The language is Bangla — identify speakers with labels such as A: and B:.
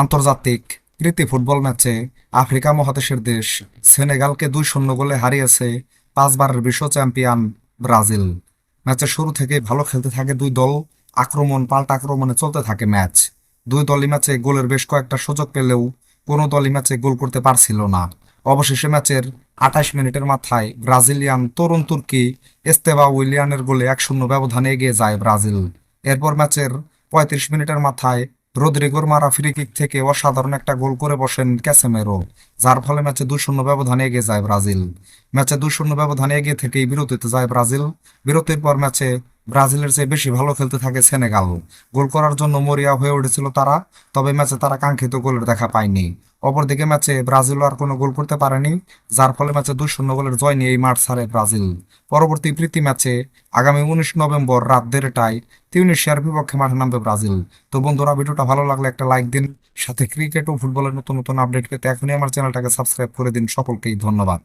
A: আন্তর্জাতিক প্রীতি ফুটবল ম্যাচে আফ্রিকা মহাদেশের দেশ সেনেগালকে দুই শূন্য গোলে হারিয়েছে পাঁচবারের বিশ্ব চ্যাম্পিয়ন ব্রাজিল। ম্যাচের শুরু থেকে ভালো খেলতে থাকে দুই দল, আক্রমণ, পাল্টা আক্রমণে চলতে থাকে ম্যাচ। দুই দলই ম্যাচে গোলের বেশ কয়েকটা সুযোগ পেলেও কোনো দলই ম্যাচে গোল করতে পারছিল না। অবশেষে ম্যাচের আঠাশ মিনিটের মাথায় ব্রাজিলিয়ান তরুণ তুর্কি এস্তেবা উইলিয়ানের গোলে এক শূন্য ব্যবধানে এগিয়ে যায় ব্রাজিল। এরপর ম্যাচের পঁয়ত্রিশ মিনিটের মাথায় রদ্রিগোর মারা ফ্রি কিক থেকে অসাধারণ একটা গোল করে বসেন ক্যাসেমেরো, যার ফলে ম্যাচে দুই শূন্য ব্যবধানে এগিয়ে যায় ব্রাজিল। ম্যাচে দু শূন্য ব্যবধানে এগিয়ে থেকেই বিরতিতে যায় ব্রাজিল। বিরতির পর ম্যাচে ব্রাজিলের চেয়ে বেশি ভালো খেলতে থাকে সেনেগাল। গোল করার জন্য মরিয়া হয়ে উঠেছিল তারা, তবে ম্যাচে তারা কাঙ্ক্ষিত গোলের দেখা পায়নি। অপরদিকে ম্যাচে ব্রাজিলও আর কোনো গোল করতে পারেনি, যার ফলে ম্যাচে দুই শূন্য গোলের জয় নিয়ে এই মাঠ ছাড়ে ব্রাজিল। পরবর্তী প্রীতি ম্যাচে আগামী উনিশ নভেম্বর রাত দেড়টায় তিউনিশিয়ার বিপক্ষে মাঠে নামবে ব্রাজিল। তো বন্ধুরা, ভিডিওটা ভালো লাগলে একটা লাইক দিন, সাথে ক্রিকেট ও ফুটবলের নতুন নতুন আপডেট পেতে এখনই আমার চ্যানেলটাকে সাবস্ক্রাইব করে দিন। সকলকেই ধন্যবাদ।